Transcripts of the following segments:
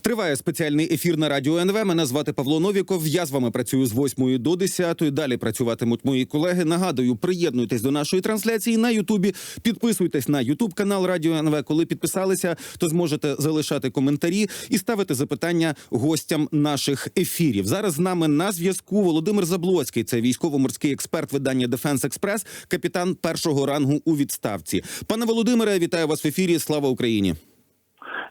Триває спеціальний ефір на радіо НВ. Мене звати Павло Новіков. Я з вами працюю з 8 до 10. Далі працюватимуть мої колеги. Нагадую, приєднуйтесь до нашої трансляції на Ютубі. Підписуйтесь на Ютуб канал Радіо НВ. Коли підписалися, то зможете залишати коментарі і ставити запитання гостям наших ефірів. Зараз з нами на зв'язку Володимир Заблоцький. Це військово-морський експерт видання Дефенс Експрес, капітан першого рангу у відставці. Пане Володимире, вітаю вас в ефірі. Слава Україні!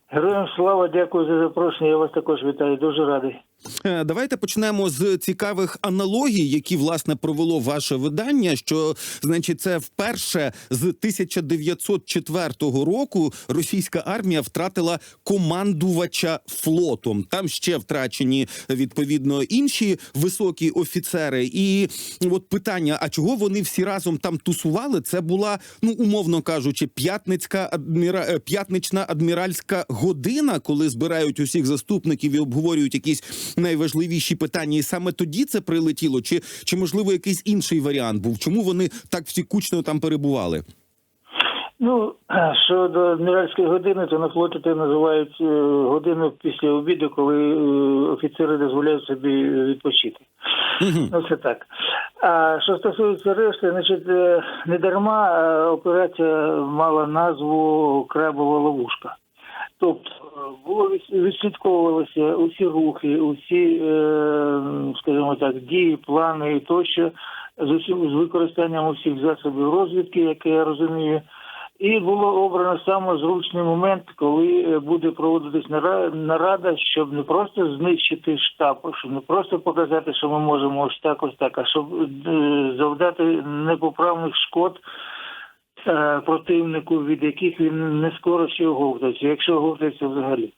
Героям слава, дякую за запрошення. Я вас також вітаю. Дуже радий. Е, Давайте почнемо з цікавих аналогій, які власне провело ваше видання. Що значить, це вперше з 1904 року російська армія втратила командувача флотом. Там ще втрачені відповідно інші високі офіцери. І от питання: а чого вони всі разом там тусували? Це була ну умовно кажучи, п'ятницька адміра... е, п'ятнична адміральська година, коли збирають усіх заступників і обговорюють якісь найважливіші питання, і саме тоді це прилетіло, чи, чи можливо якийсь інший варіант був? Чому вони так всі кучно там перебували? Ну щодо адміральської години, то на флоті це називають е, годину після обіду, коли е, офіцери дозволяють собі відпочити. Ну це так. А що стосується решти, значить е, не дарма е, операція мала назву Крабова ловушка. Тобто е, було від- відслідковувалися усі рухи, усі, е, скажімо так, дії, плани і тощо з усім з використанням усіх засобів розвідки, яке я розумію. І було обрано саме зручний момент, коли е, буде проводитись нара- нарада, щоб не просто знищити штаб, щоб не просто показати, що ми можемо ось так, ось так, а щоб е, завдати непоправних шкод противнику, від яких він не скоро ще оговтається, якщо оговтається взагалі.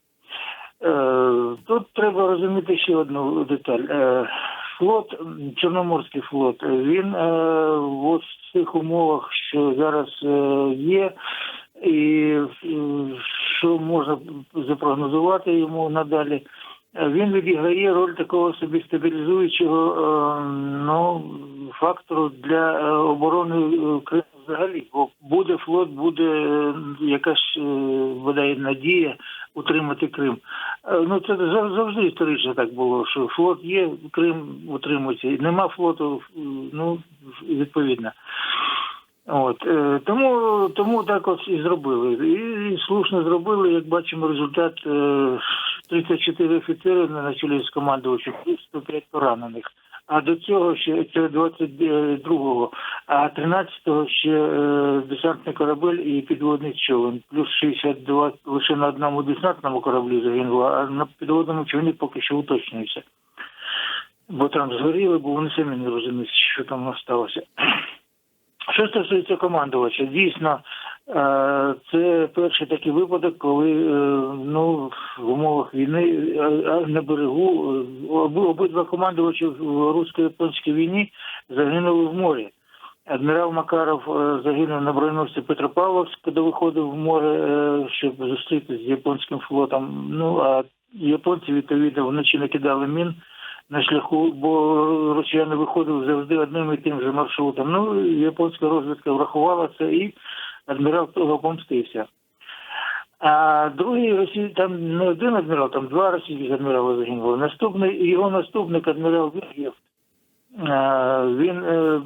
Е, Тут треба розуміти ще одну деталь. Е, Флот, Чорноморський флот, е, він е, в цих умовах, що зараз е, є, і е, що можна запрогнозувати йому надалі, е, він відіграє роль такого собі стабілізуючого е, ну, фактору для е, оборони е, Криму взагалі. Бо буде флот, буде е, якась е, бодай надія утримати Крим. Е, Ну це зав- завжди історично так було, що флот є, Крим утримується. Нема флоту, ну відповідно. От тому, тому так от і зробили. І, і слушно зробили, як бачимо, результат е, 34 офіцери на чолі з командувачем, плюс 105 поранених. А до цього ще це 22-го, а 13-го ще е, десантний корабель і підводний човен. Плюс 62 лише на одному десантному кораблі загинуло, а на підводному човні поки що уточнюється. Бо там згоріли, бо вони самі не розуміють, що там сталося. Що стосується командувача, дійсно, це перший такий випадок, коли е, ну, в умовах війни на берегу обидва командувачі в русько-японській війні загинули в морі. Адмірал Макаров е, загинув на броненосці Петропавловськ, коли виходив в море, е, щоб зустрітися з японським флотом. Ну а японці відповідно вночі накидали мін на шляху, бо росіяни виходили завжди одним і тим же маршрутом. Ну, японська розвідка врахувала це, і адмірал того помстився. А другий Росій, там не один адмірал, там два російських адмірали загинули. Наступний його наступник адмірал Вір'єв. Він е,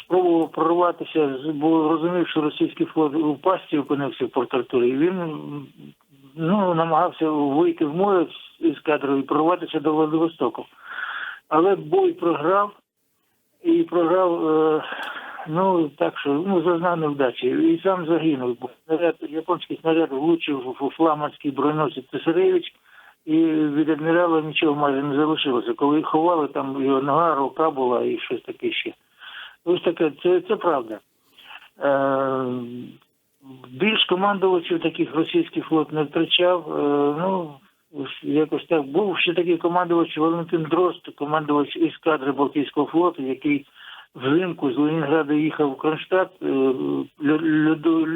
спробував прорватися, бо розумів, що російський флот у пасті опинився в Порт-Артурі. І він ну, намагався вийти в море з кадру і прорватися до Владивостоку. Але бой програв і програв, е, ну так що ну зазнав невдачі. І сам загинув. Бо снаряд, японський снаряд влучив у фламандський броненосець Цесаревич, і від адмірала нічого майже не залишилося. Коли їх ховали, там його нога, рука була і щось таке ще. Ось таке, це, це правда. Е, більш командувачів таких російський флот не втрачав. Е, ну, якось так. Був ще такий командувач Валентин Дрозд, командувач ескадри Балтійського флоту, який взимку з Ленінграда їхав в Кронштадт е,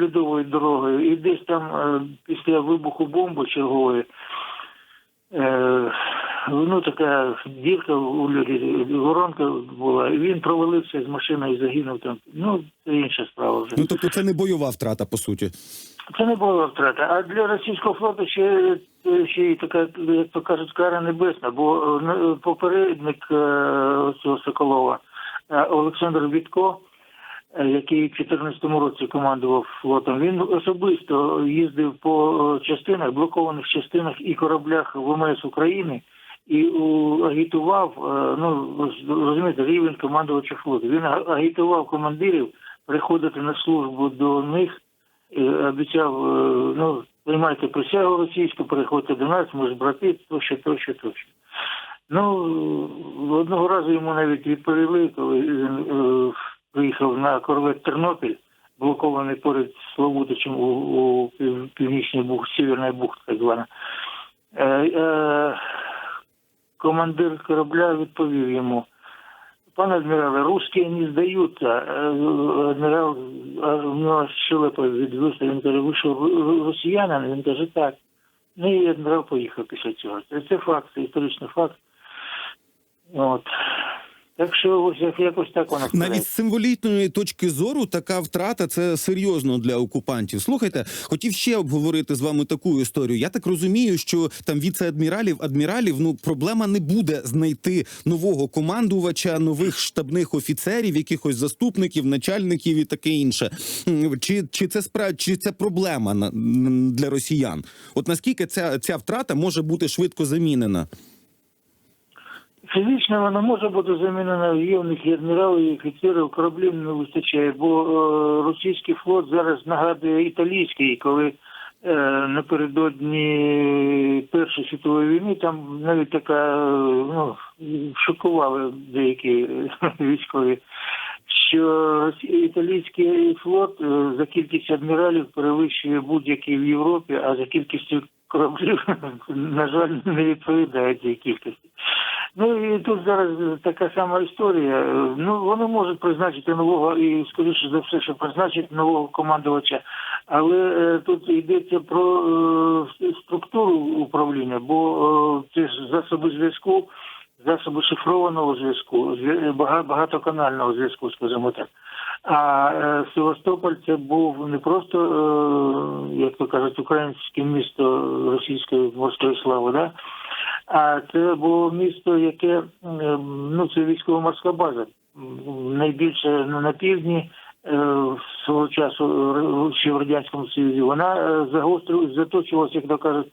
льодовою дорогою, і десь там е, після вибуху бомби чергової е, ну така дірка у люлі, воронка була. і Він провалився з машиною, і загинув там. Ну, це інша справа вже. Ну тобто це не бойова втрата, по суті. Це не була втрата. А для російського флоту ще, ще й така, як то кажуть, кара небесна, бо попередник цього Соколова Олександр Вітко, е, який в 2014 році командував флотом, він особисто їздив по е, частинах, блокованих частинах і кораблях ВМС України. І агітував, е, ну розумієте, рівень командувача флоту. Він агітував командирів приходити на службу до них обіцяв, е, ну, приймайте присягу російську, переходьте до нас, ми ж брати, тощо, тощо, тощо. Ну, одного разу йому навіть відповіли, коли він е, приїхав на корвет Тернопіль, блокований поряд Славутичем у, у північній бухті, Сєвєрна бухта, так звана. Е, е, командир корабля відповів йому, Пане адмірале, русські не здаються. Е, Адмірал нього щелепа від вуста, він каже, ви що, росіянин? Він каже, так. Ну і адмірал поїхав після цього. Це, факт, історичний факт. От. Так що ось якось так вона Навіть з символічної точки зору така втрата це серйозно для окупантів. Слухайте, хотів ще обговорити з вами таку історію. Я так розумію, що там віце-адміралів, адміралів, ну проблема не буде знайти нового командувача, нових штабних офіцерів, якихось заступників, начальників і таке інше. Чи, чи це спра... чи це проблема для росіян? От наскільки ця, ця втрата може бути швидко замінена? Фізично вона може бути замінена. Є в них і офіцерів, кораблів не вистачає, бо е, російський флот зараз нагадує італійський, коли е, напередодні Першої світової війни там навіть така е, ну, шокували деякі військові. Що італійський флот за кількістю адміралів перевищує будь-який в Європі, а за кількістю кораблів, на жаль, не відповідає цій кількості. Ну і тут зараз така сама історія. Ну вони можуть призначити нового і скоріше за все, що призначить нового командувача, але е, тут йдеться про е, структуру управління, бо е, це ж засоби зв'язку, засоби шифрованого зв'язку, зв'я- бага- багатоканального зв'язку, скажімо так. А е, Севастополь це був не просто, е, як то кажуть, українське місто російської морської слави, да? А це було місто, яке ну це військово-морська база. Найбільше на півдні е, свого часу ще в радянському союзі. Вона загострилась, заточувалася, як то кажуть,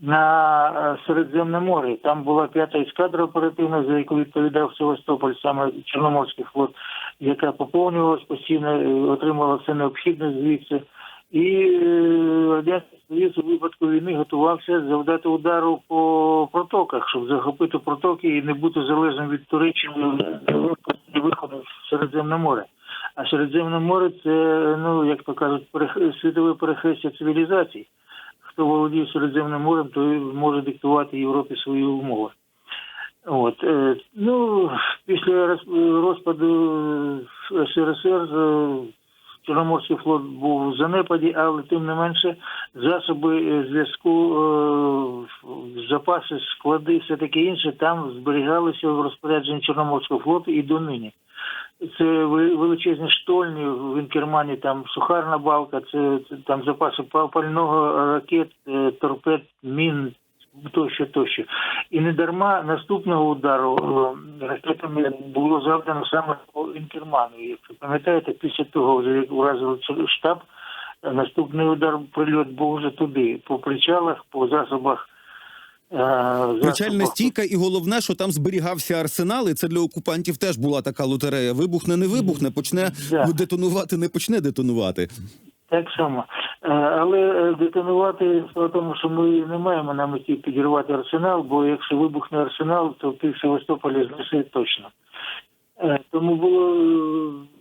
на е, Середземне море. Там була п'ята ескадра оперативна, за яку відповідав Севастополь, саме Чорноморський флот, яка поповнювалась постійно, е, отримала все необхідне звідси. І е, радянський союз у випадку війни готувався завдати удару по протоках, щоб захопити протоки і не бути залежним від Туреччини і виходу в Середземне море. А Середземне море це, ну як то кажуть, світове перехрестя цивілізацій. Хто володіє Середземним морем, той може диктувати Європі свої умови. От е, ну після розпаду е, СРСР е, Чорноморський флот був в занепаді, але тим не менше засоби зв'язку, запаси, склади, все таке інше там зберігалися в розпорядженні Чорноморського флоту і донині. Це величезні штольні в Інкермані, там сухарна балка, це, це там запаси па- пального, ракет, е, торпед, мін, тощо, тощо. І не дарма наступного удару е, ракетами було завдано саме по Інкерману. Якщо пам'ятаєте, після того, як уразили штаб, е, наступний удар прильот був вже туди, по причалах, по засобах. Е, Причальна стійка, і головне, що там зберігався арсенал, і це для окупантів теж була така лотерея. Вибухне, не вибухне, почне Да. детонувати, не почне детонувати. Так само. Е, Але е, детонувати в тому, що ми не маємо на меті підірвати арсенал, бо якщо вибухне арсенал, то пів Севастополя знесе точно. Е, Тому було,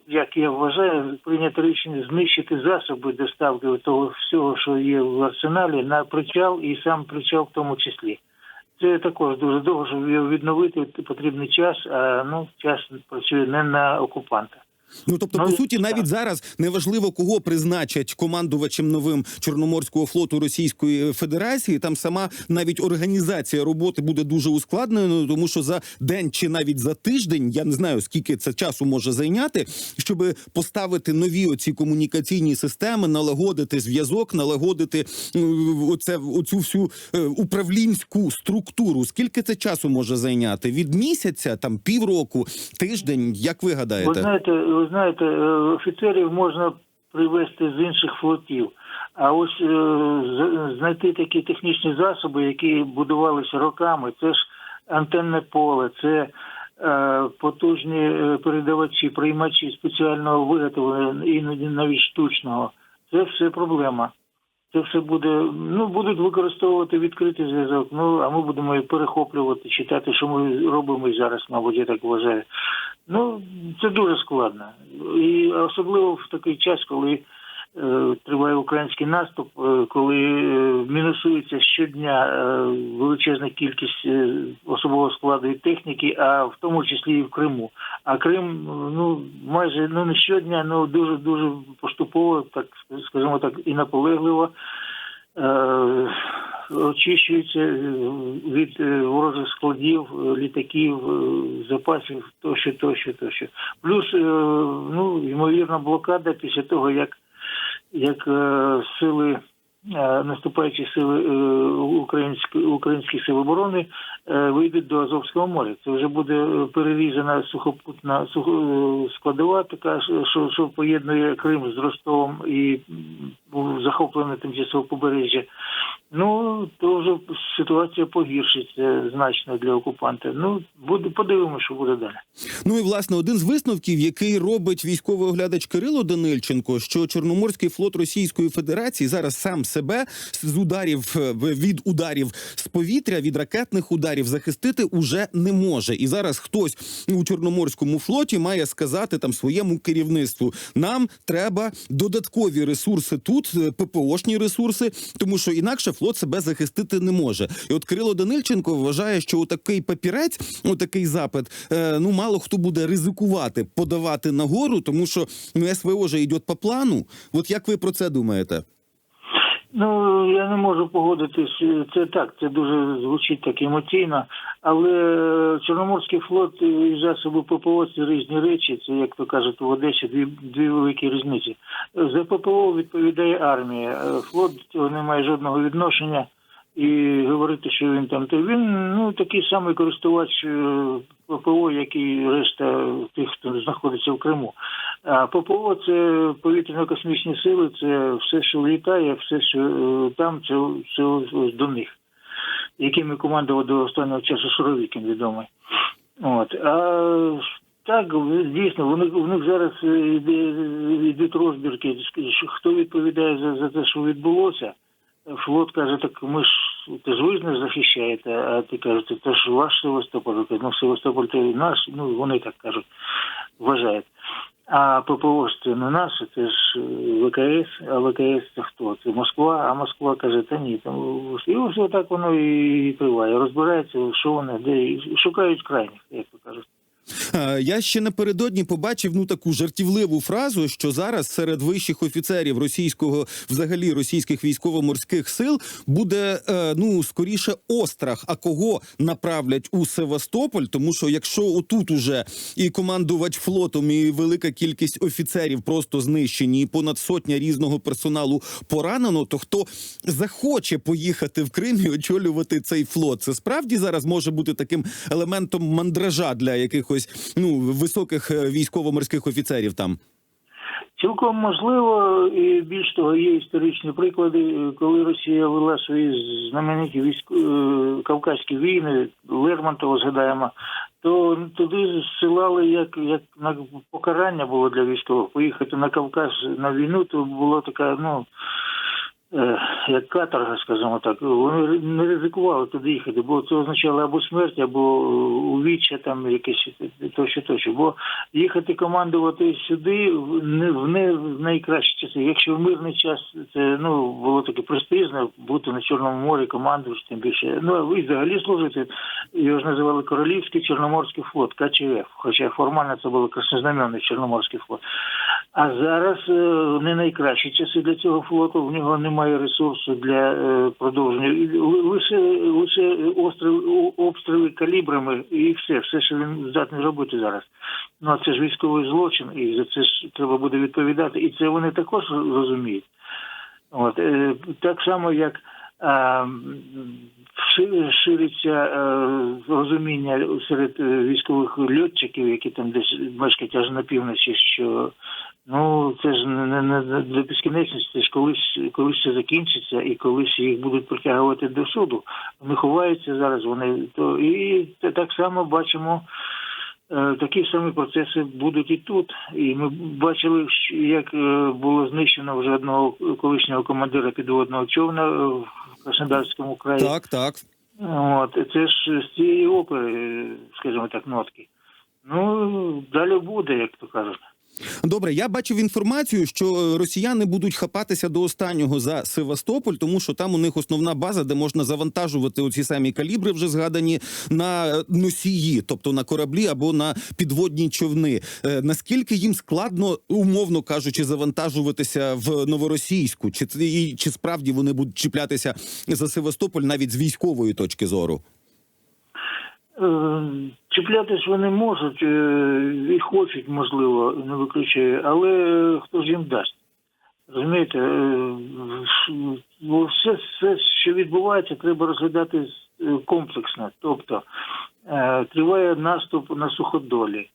як я вважаю, прийнято рішення знищити засоби доставки того всього, що є в арсеналі, на причал і сам причал в тому числі. Це також дуже довго, щоб його відновити, потрібний час, а ну час працює не на окупанта. Ну тобто, Ну, по суті, навіть зараз неважливо, кого призначать командувачем новим Чорноморського флоту Російської Федерації. Там сама навіть організація роботи буде дуже ускладненою, тому що за день чи навіть за тиждень я не знаю скільки це часу може зайняти, щоб поставити нові оці комунікаційні системи, налагодити зв'язок, налагодити м, оце оцю всю е, управлінську структуру. Скільки це часу може зайняти? Від місяця, там півроку, тиждень? Як ви гадаєте? Ви знаєте, ви знаєте, е, офіцерів можна привезти з інших флотів. А ось е, знайти такі технічні засоби, які будувалися роками, це ж антенне поле, це е, потужні передавачі, приймачі спеціального виготовлення, іноді навіть штучного. Це все проблема. Це все буде, ну будуть використовувати відкритий зв'язок. Ну а ми будемо перехоплювати, читати, що ми робимо і зараз, мабуть, я так вважаю. Ну це дуже складно, і особливо в такий час, коли триває український наступ, е, коли е, мінусується щодня е, величезна кількість е, особового складу і техніки, а в тому числі і в Криму. А Крим, ну майже ну не щодня, ну дуже дуже поступово, так скажімо так, і наполегливо. е, Очищується е, від е, ворожих складів, е, літаків, е, запасів тощо, тощо, тощо. Плюс, е, ну, ймовірна блокада після того, як, як е, сили, е, наступаючі сили е, українські, українські сили оборони вийдуть до Азовського моря. Це вже буде е, перерізана сухопутна сухо, е, складова, така що, що поєднує Крим з Ростовом і захоплений тимчасово побережжя. Ну то вже ситуація погіршиться значно для окупанта. Ну буде подивимося, що буде далі. Ну і власне один з висновків, який робить військовий оглядач Кирило Данильченко, що Чорноморський флот Російської Федерації зараз сам себе з ударів е, від ударів з повітря, від ракетних ударів захистити уже не може. І зараз хтось у Чорноморському флоті має сказати там своєму керівництву: нам треба додаткові ресурси тут, е, ППОшні ресурси, тому що інакше флот себе захистити не може. І от Кирило Данильченко вважає, що отакий папірець, отакий запит, е, ну мало хто буде ризикувати подавати нагору, тому що ну СВО же йде по плану. От як ви про це думаєте? Ну я не можу погодитись. Це так, це дуже звучить так емоційно, але Чорноморський флот і засоби ППО це різні речі. Це як то кажуть в Одесі, дві дві великі різниці. За ППО відповідає армія. Е, Флот цього не має жодного відношення. І говорити, що він там, то він ну такий самий користувач е, ППО, як і решта тих, хто знаходиться в Криму. А ППО це повітряно-космічні сили, це все, що літає, все, що е, там, це, це ось- до них, якими командував до останнього часу Шуровікін відомий. От. А так, дійсно, вони, у них зараз е, йдуть розбірки, хто відповідає за, за те, що відбулося. Флот каже, так ми ж ти ж ви ж не захищаєте, а ти кажете, це ж ваш Севастополь. Ну, Севастополь це наш, ну вони так кажуть, вважають. А ППО ж це не наше, це ж е, ВКС, а ВКС це хто? Це Москва, а Москва каже, та ні, там і ось так воно і триває. Розбирається, що вони, де і шукають крайніх, як то кажуть. Е, Я ще напередодні побачив ну таку жартівливу фразу, що зараз серед вищих офіцерів російського, взагалі російських військово-морських сил, буде е, ну скоріше острах. А кого направлять у Севастополь? Тому що якщо отут уже і командувач флотом, і велика кількість офіцерів просто знищені, і понад сотня різного персоналу поранено, то хто захоче поїхати в Крим і очолювати цей флот? Це справді зараз може бути таким елементом мандража для якихось ну високих е, військово-морських офіцерів там. Цілком можливо, і більш того, є історичні приклади, коли Росія вела свої знамениті військ... е, кавказькі війни, Лермонтова згадаємо, то туди зсилали як, як на покарання було для військових. Поїхати на Кавказ на війну, то було така, ну е, як каторга, скажімо так, вони не ризикували туди їхати, бо це означало або смерть, або е, увіччя там якесь тощо, тощо. Бо їхати командувати сюди в не в найкращі часи. Якщо в мирний час це ну було таке престижно бути на Чорному морі, командувати тим більше. Ну і взагалі служити. Його ж називали Королівський Чорноморський флот КЧФ, хоча формально це було краснознаменний Чорноморський флот. А зараз е, не найкращі часи для цього флоту. В нього немає ресурсу для е, продовження. Лише лише остріл, обстріли калібрами і все, все, що він здатний робити зараз. Ну а це ж військовий злочин, і за це ж треба буде відповідати. І це вони також розуміють. От е, так само, як шириться розуміння серед військових льотчиків, які там десь мешкають аж на півночі, що ну це ж не, не, не до безкінечності, ж колись колись це закінчиться, і колись їх будуть притягувати до суду. Вони ховаються зараз. Вони то і так само бачимо. Е, Такі самі процеси будуть і тут. І ми бачили, як е, було знищено вже одного колишнього командира підводного човна в Краснодарському краї. Так, так. От це ж з цієї опери, скажімо так, нотки. Ну далі буде, як то кажуть. Добре, я бачив інформацію, що е, росіяни будуть хапатися до останнього за Севастополь, тому що там у них основна база, де можна завантажувати оці самі калібри, вже згадані на е, носії, тобто на кораблі або на підводні човни. Е, Наскільки їм складно, умовно кажучи, завантажуватися в новоросійську? Чи і чи справді вони будуть чіплятися за Севастополь навіть з військової точки зору? Е, Чіплятись вони можуть е, і хочуть, можливо, не виключаю, але хто ж їм дасть? Розумієте, е, все, все, що відбувається, треба розглядати комплексно. Тобто триває наступ на суходолі.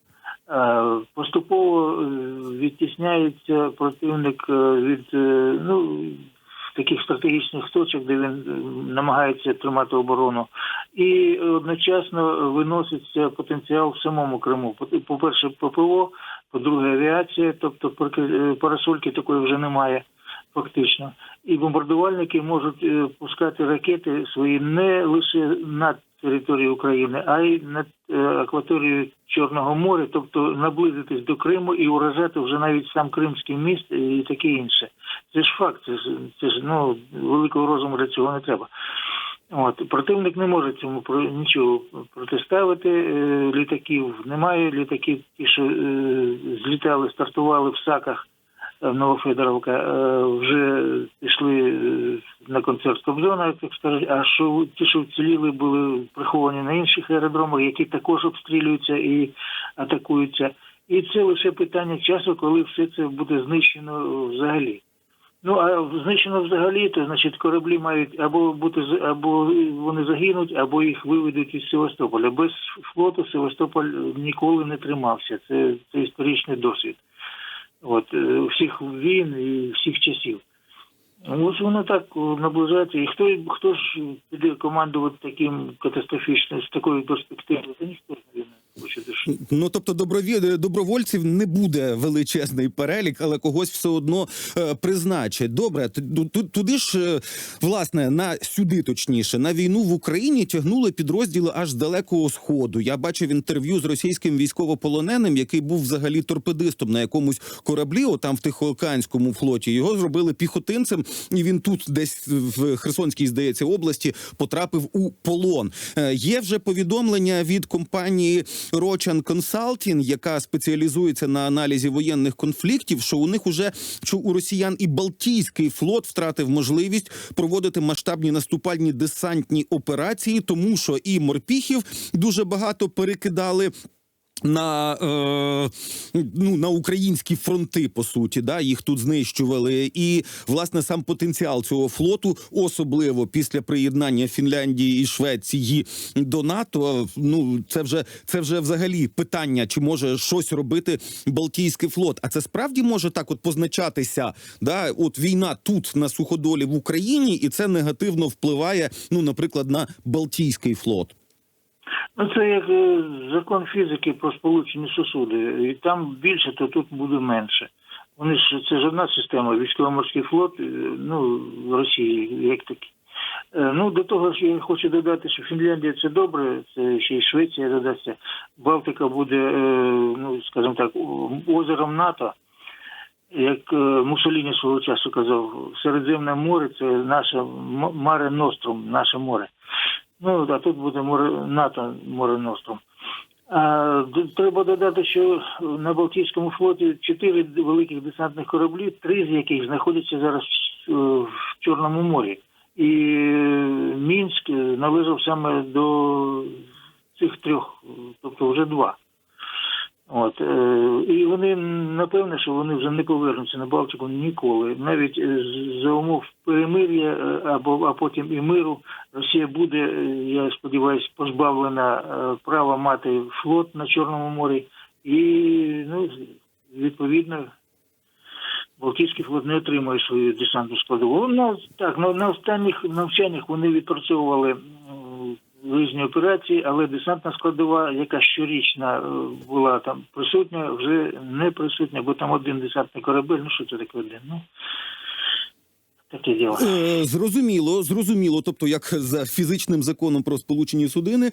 Поступово відтісняється противник від ну, таких стратегічних точок, де він е, намагається тримати оборону, і одночасно виноситься потенціал в самому Криму. По- По-перше, ППО, по-друге, авіація, тобто е, парасольки такої вже немає. Фактично, і бомбардувальники можуть е, пускати ракети свої не лише над територією України, а й над акваторією Чорного моря, тобто наблизитись до Криму і уражати вже навіть сам Кримський міст і таке інше. Це ж факт, це ж це ж ну великого розуму для цього не треба. От противник не може цьому нічого протиставити. Е, літаків немає. Літаки, ті, що е, злітали, стартували в саках е, Новофедоровка, е, вже пішли е, на концерт Кобзона, як скажуть. А що ті, що вціліли, були приховані на інших аеродромах, які також обстрілюються і атакуються. І це лише питання часу, коли все це буде знищено взагалі. Ну а знищено взагалі, то значить кораблі мають або бути або вони загинуть, або їх виведуть із Севастополя. Без флоту Севастополь ніколи не тримався. Це, це історичний досвід. От е, всіх війн і всіх часів. Ось воно так наближається. І хто хто ж піде командувати таким катастрофічним з такою перспективою? Та ніхто не. Ну тобто, доброві... добровольців не буде величезний перелік, але когось все одно е, призначать. Добре, туди ж е, власне на сюди, точніше, на війну в Україні тягнули підрозділи аж з далекого сходу. Я бачив інтерв'ю з російським військовополоненим, який був взагалі торпедистом на якомусь кораблі, отам в Тихоокеанському флоті. Його зробили піхотинцем, і він тут, десь в Херсонській, здається, області, потрапив у полон. Е, Є вже повідомлення від компанії Рочан Консалтін, яка спеціалізується на аналізі воєнних конфліктів. Що у них уже що у росіян і Балтійський флот втратив можливість проводити масштабні наступальні десантні операції, тому що і морпіхів дуже багато перекидали. На е, ну на українські фронти по суті, да їх тут знищували, і власне сам потенціал цього флоту, особливо після приєднання Фінляндії і Швеції до НАТО. Ну це вже це вже взагалі питання, чи може щось робити Балтійський флот. А це справді може так, от позначатися, да, от війна тут на суходолі в Україні, і це негативно впливає, ну наприклад, на Балтійський флот. Ну, це як е, закон фізики про сполучені сусуди. І там більше, то тут буде менше. Вони ж це ж одна система, військово-морський флот, е, ну, в Росії як такий. Е, Ну, до того ж, я хочу додати, що Фінляндія це добре, це ще й Швеція додасться. Балтика буде, ну, скажімо так, озером НАТО. Як Мусоліні свого часу казав, Середземне море це наше море Ностром, наше море. Ну, а тут буде море НАТО, море Ностром. Треба додати, що на Балтійському флоті чотири великих десантних кораблі, три з яких знаходяться зараз е, в Чорному морі. І е, Мінськ е, належав саме до цих трьох, е, тобто вже два. От е, і вони напевне, що вони вже не повернуться на Балтику ніколи. Навіть е, за умов перемир'я е, або а потім і миру Росія буде, я сподіваюся, позбавлена права мати флот на Чорному морі, і ну відповідно. Балтійський флот не отримує свою десантну складову. Ну, так, на, на останніх навчаннях вони відпрацьовували різні операції, але десантна складова, яка щорічна е, була там присутня, вже не присутня, бо там один десантний корабель. Ну що це таке один? Ну таке діло. Е, Зрозуміло, зрозуміло. Тобто, як за фізичним законом про сполучені судини,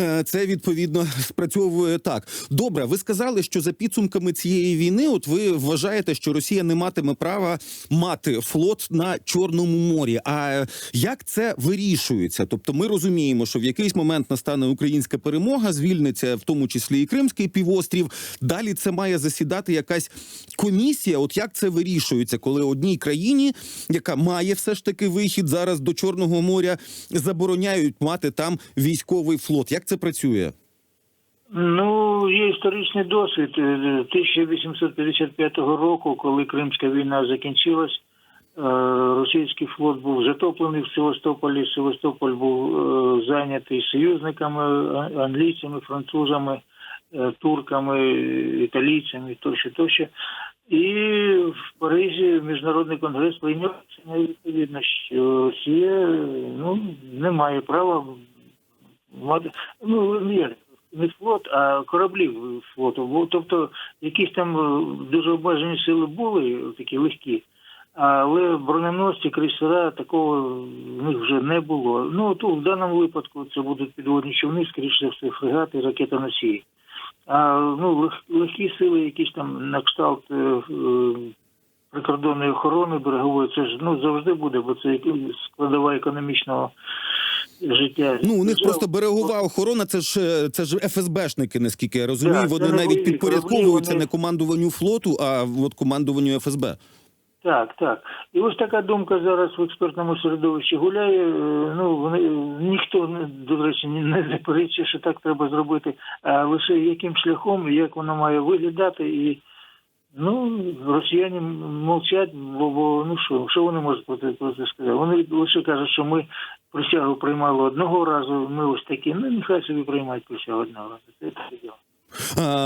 е, це відповідно спрацьовує так. Добре, ви сказали, що за підсумками цієї війни, от ви вважаєте, що Росія не матиме права мати флот на Чорному морі. А як це вирішується? Тобто, ми розуміємо, що в якийсь момент настане українська перемога, звільниться в тому числі і Кримський півострів. Далі це має засідати якась комісія. От як це вирішується, коли одній країні, яка має все ж таки вихід зараз до Чорного моря, забороняють мати там військовий флот. Як це працює? Ну, є історичний досвід Е, 1855 року, коли Кримська війна закінчилась. е, Російський флот був затоплений в Севастополі. Севастополь був е, зайнятий союзниками, англійцями, французами, е, турками, італійцями тощо, тощо. І в Парижі міжнародний конгрес прийняв відповідно, що Росія ну, не має права мати ну ні, не флот, а кораблів флоту. Бо тобто якісь там е, дуже обмежені сили були, такі легкі. Але броненосці, крейсера такого в них вже не було. Ну тут в даному випадку це будуть підводні човни, скоріше все, фрегати, ракетоносії. А ну лег- легкі сили, якісь там на кшталт е, е, прикордонної охорони берегової, це ж ну завжди буде, бо це складова економічного життя. Ну у них просто берегова охорона. Це ж е, це ж ФСБшники, наскільки я розумію. Да, вони навіть підпорядковуються вони... не командуванню флоту, а от командуванню ФСБ. Так, так. І ось така думка зараз в експертному середовищі гуляє. Е, Ну вони ніхто до речі не заперечує, що так треба зробити, а лише яким шляхом і як воно має виглядати. І ну росіяни мовчать, бо, бо ну що, що вони можуть про це, про це сказати? Вони лише кажуть, що ми присягу приймали одного разу. Ми ось такі. Ну нехай собі приймають присягу одного разу. Це таке діло.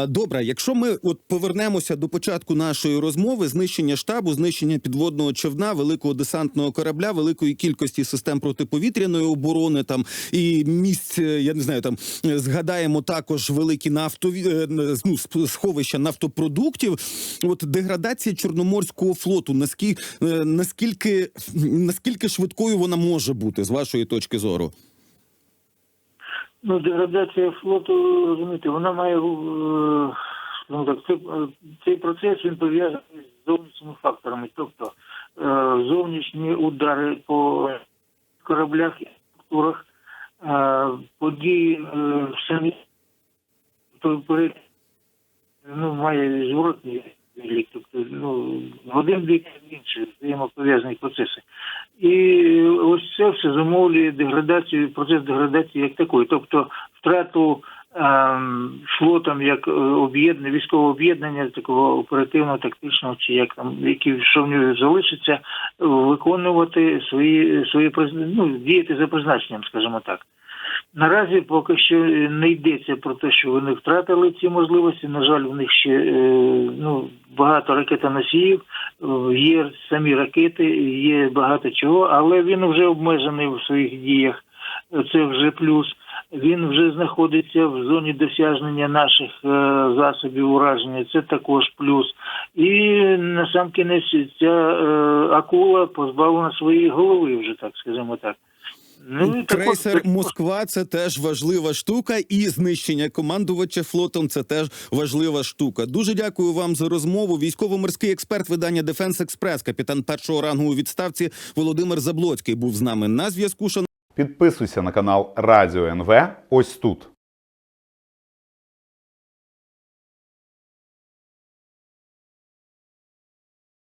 Добре, якщо ми от повернемося до початку нашої розмови, знищення штабу, знищення підводного човна, великого десантного корабля, великої кількості систем протиповітряної оборони, там і місць, е, я не знаю, там е, згадаємо також великі нафтові е, ну, сховища нафтопродуктів. От деградація чорноморського флоту, наскільки наскільки наскільки швидкою вона може бути з вашої точки зору? Ну, деградація флоту, розумієте, вона має е, ну, так, це, е, цей процес він пов'язаний з зовнішніми факторами. Тобто е, зовнішні удари по кораблях і структурах, події самі ну, має зворотний лік. Тобто, ну, один бік в інший взаємопов'язані процеси. І ось це все зумовлює деградацію, процес деградації як такої, тобто втрату ем, флотом як е, об'єднання, військового об'єднання, такого оперативного, тактичного, чи як там, які що в нього залишиться, виконувати свої свої ну, діяти за призначенням, скажімо так. Наразі поки що не йдеться про те, що вони втратили ці можливості. На жаль, у них ще е, ну, багато ракетоносіїв, є самі ракети, є багато чого, але він вже обмежений в своїх діях. Це вже плюс. Він вже знаходиться в зоні досягнення наших е, засобів ураження. Це також плюс. І на сам кінець ця е, акула позбавлена своєї голови, вже так скажімо так. Ну, Крейсер так, Москва це теж важлива штука, і знищення командувача флотом це теж важлива штука. Дуже дякую вам за розмову. Військово-морський експерт видання Дефенс Експрес, капітан першого рангу у відставці Володимир Заблоцький був з нами на зв'язку. Шан- Підписуйся на канал Радіо НВ ось тут.